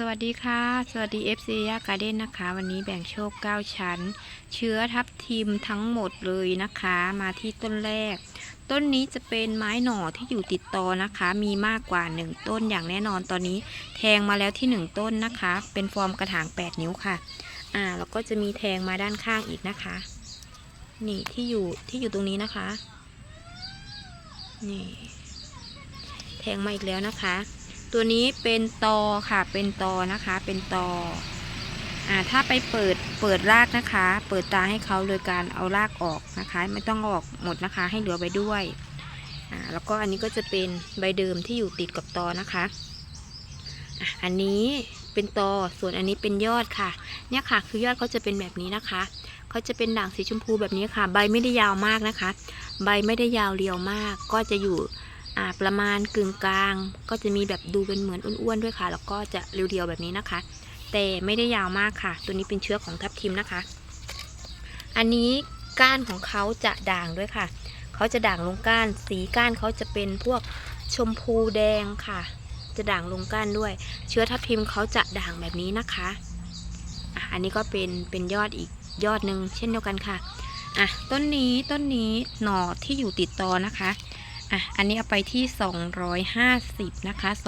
สวัสดีค่ะ สวัสดี FC ยาการ์เด้นนะคะ วันนี้แบ่งโชค 9 ชั้น เชื้อทับทิมทั้งหมดเลยนะคะ มาที่ต้นแรก ต้นนี้จะเป็นไม้หน่อที่อยู่ติดต่อนะคะ มีมากกว่า 1 ต้นอย่างแน่นอนตอนนี้แทงมาแล้วที่ 1 ต้นนะคะ เป็นฟอร์มกระถาง 8 นิ้วค่ะ อ่าแล้วก็จะมีแทงมาด้านข้างอีกนะคะ นี่ที่อยู่ที่อยู่ตรงนี้นะคะ นี่ แทงมาอีกแล้วนะคะ ตัวนี้เป็นตอค่ะ เป็นตอนะคะ เป็นตออ่าถ้าไปเปิดเปิดรากนะคะ เปิดตาให้เขาโดยการเอารากออกนะคะ ไม่ต้องออกหมดนะคะ ให้เหลือไว้ด้วยอ่าแล้วก็อันนี้ก็จะเป็นใบเดิมที่อยู่ติดกับตอนะคะอันนี้เป็นตอส่วนอันนี้เป็นยอดค่ะ เนี่ยค่ะ คือยอดเขาจะเป็นแบบนี้นะคะเขาจะเป็นด่างสีชมพูแบบนี้ค่ะ ใบไม่ได้ยาวมากนะคะ ใบไม่ได้ยาวเรียวมาก ก็จะอยู่ ประมาณกึ่งกลาง ก็จะมีแบบดูเป็นเหมือนอ้วนๆด้วยค่ะ แล้วก็จะเรียวๆแบบนี้นะคะ แต่ไม่ได้ยาวมากค่ะ ตัวนี้เป็นเชื้อของทับทิมนะคะ อันนี้ก้านของเขาจะด่างด้วยค่ะ เขาจะด่างลงก้าน สีก้านเขาจะเป็นพวกชมพูแดงค่ะ จะด่างลงก้านด้วย เชื้อทับทิมเขาจะด่างแบบนี้นะคะอะอันนี้ก็เป็นเป็นยอดอีกยอดหนึ่งเช่นเดียวกันค่ะอะต้นนี้ต้นนี้หน่อที่อยู่ติดตอนะคะ อะ อันนี้เอาไปที่ 250 นะคะ 250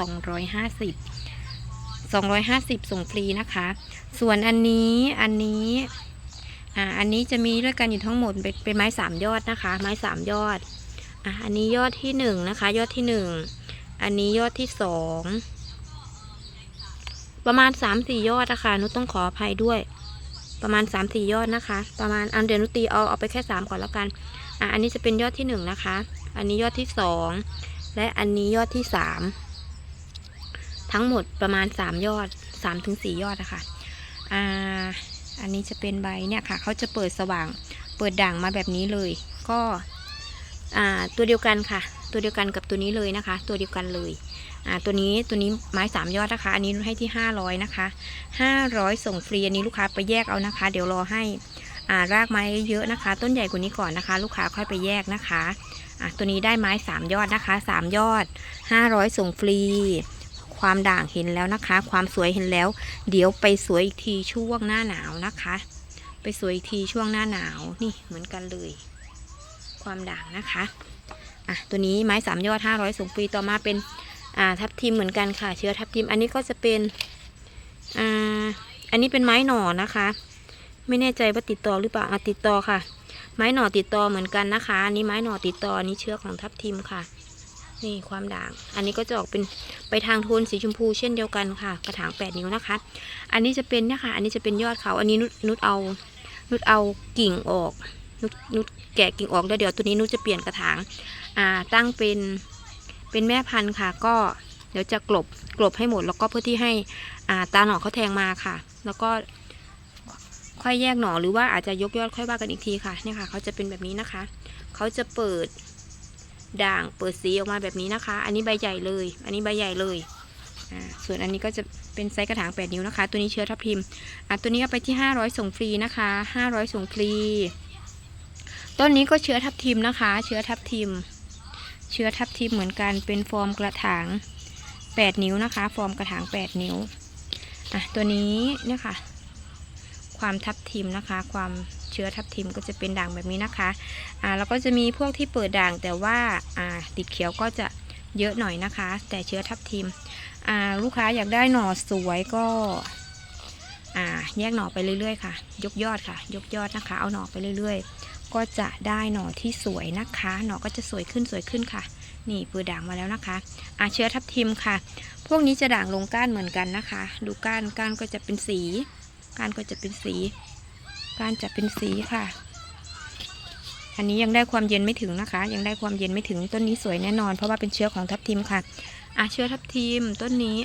250 ส่งฟรีนะคะ ส่วนอันนี้อันนี้อ่าอันนี้จะมีด้วยกันอยู่ทั้งหมดเป็นเป็นไม้สามยอดนะคะ ไม้สามยอดอะอันนี้ยอดที่หนึ่งนะคะ ยอดที่หนึ่งอันนี้ยอดที่สองประมาณสามสี่ยอดนะคะนุต้องขออภัยด้วย ประมาณสามสี่ยอดนะคะ ประมาณอันเดียวนุตีเอาเอาไปแค่สามก่อนแล้วกันอะอันนี้จะเป็นยอดที่หนึ่งนะคะ อันนี้ยอดที่สองและอันนี้ยอดที่สามทั้งหมดประมาณสามยอดสามถึงสี่ยอดนะคะอ่าอันนี้จะเป็นใบเนี่ยค่ะเขาจะเปิดสว่างเปิดด่างมาแบบนี้เลย ก็อ่าตัวเดียวกันค่ะ ตัวเดียวกันกับตัวนี้เลยนะคะ ตัวเดียวกันเลยอ่าตัวนี้ตัวนี้ไม้สามยอดนะคะ อันนี้ให้ที่ห้าร้อยนะคะห้าร้อยส่งฟรีอันนี้ลูกค้าไปแยกเอานะคะ เดี๋ยวรอให้ารากไม้เยอะนะคะ ต้นใหญ่กว่านี้ก่อนนะคะ ลูกค้าค่อยไปแยกนะคะอะตัวนี้ได้ไม้ 3 ยอดนะคะ 3 ยอด 500 ส่งฟรี ความด่างเห็นแล้วนะคะ ความสวยเห็นแล้ว เดี๋ยวไปสวยอีกทีช่วงหน้าหนาวนะคะ ไปสวยอีกทีช่วงหน้าหนาวนี่เหมือนกันเลย ความด่างนะคะอะตัวนี้ไม้ 3 ยอด 500 ส่งฟรีต่อมาเป็นอ่าทับทิมเหมือนกันค่ะ เชื้อทับทิมอันนี้ก็จะเป็นอ่าอันนี้เป็นไม้หน่อนะคะ ไม่แน่ใจว่าติดต่อหรือเปล่าอะติดต่อค่ะ ไม้หน่อติดต่อเหมือนกันนะคะ อันนี้ไม้หน่อติดต่อนนี้เชื้อของทับทิมค่ะ นี่ความด่าง อันนี้ก็จะออกเป็นไปทางโทนสีชมพูเช่นเดียวกันค่ะ กระถาง8นิ้วนะคะ อันนี้จะเป็นเนี่ยค่ะอันนี้จะเป็นยอดเขา อันนี้นุชนุชเอา นุชเอากิ่งออก นุชนุชแกะกิ่งออกแล้วเดี๋ยวตัวนี้นุชจะเปลี่ยนกระถาง อ่า ตั้งเป็น เป็นแม่พันธุ์ค่ะ ก็เดี๋ยวจะกลบกลบให้หมดแล้วก็เพื่อที่ให้อ่าตาหน่อเขาแทงมาค่ะ แล้วก็ ค่อยแยกหน่อหรือว่าอาจจะยกยอดค่อยว่ากันอีกทีค่ะเนี่ยค่ะเขาจะเป็นแบบนี้นะคะ เขาจะเปิดด่างเปิดสีออกมาแบบนี้นะคะ อันนี้ใบใหญ่เลย อันนี้ใบใหญ่เลยอ่าส่วนอันนี้ก็จะเป็นไซส์กระถาง8นิ้วนะคะ ตัวนี้เชื้อทับทิมอะตัวนี้เอาไปที่ 500 ส่งฟรีนะคะ 500 ส่งฟรีต้นนี้ก็เชื้อทับทิมนะคะ เชื้อทับทิม เชื้อทับทิมเหมือนกันเป็นฟอร์มกระถาง 8 นิ้วนะคะ ฟอร์มกระถาง 8 นิ้วอะตัวนี้เนี่ยค่ะ ความทับทิมนะคะ ความเชื้อทับทิมก็จะเป็นด่างแบบนี้นะคะอ่าแล้วก็จะมีพวกที่เปิดด่างแต่ว่าอ่าติดเขียวก็จะเยอะหน่อยนะคะ แต่เชื้อทับทิมอ่าลูกค้าอยากได้หน่อสวยก็อ่าแยกหน่อไปเรื่อยๆค่ะ ยกยอดค่ะ ยกยอดนะคะ เอาหน่อไปเรื่อยๆ ก็จะได้หน่อที่สวยนะคะ หน่อก็จะสวยขึ้นสวยขึ้นค่ะ นี่เปิดด่างมาแล้วนะคะอ่าเชื้อทับทิมค่ะ พวกนี้จะด่างลงก้านเหมือนกันนะคะ ดูก้านก้านก็จะเป็นสี ก้านก็จะเป็นสีก้านจะเป็นสีค่ะ อันนี้ยังได้ความเย็นไม่ถึงนะคะ ยังได้ความเย็นไม่ถึงต้นนี้สวยแน่นอน เพราะว่าเป็นเชื้อของทับทิมค่ะอะเชื้อทับทิมต้นนี้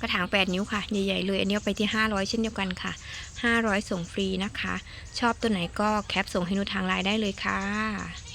กระถาง 8 นิ้วค่ะใหญ่ๆเลยอันนี้ไปที่ 500 เช่นเดียวกันค่ะ 500 ส่งฟรีนะคะ ชอบตัวไหนก็แคปส่งให้หนูทางไลน์ได้เลยค่ะ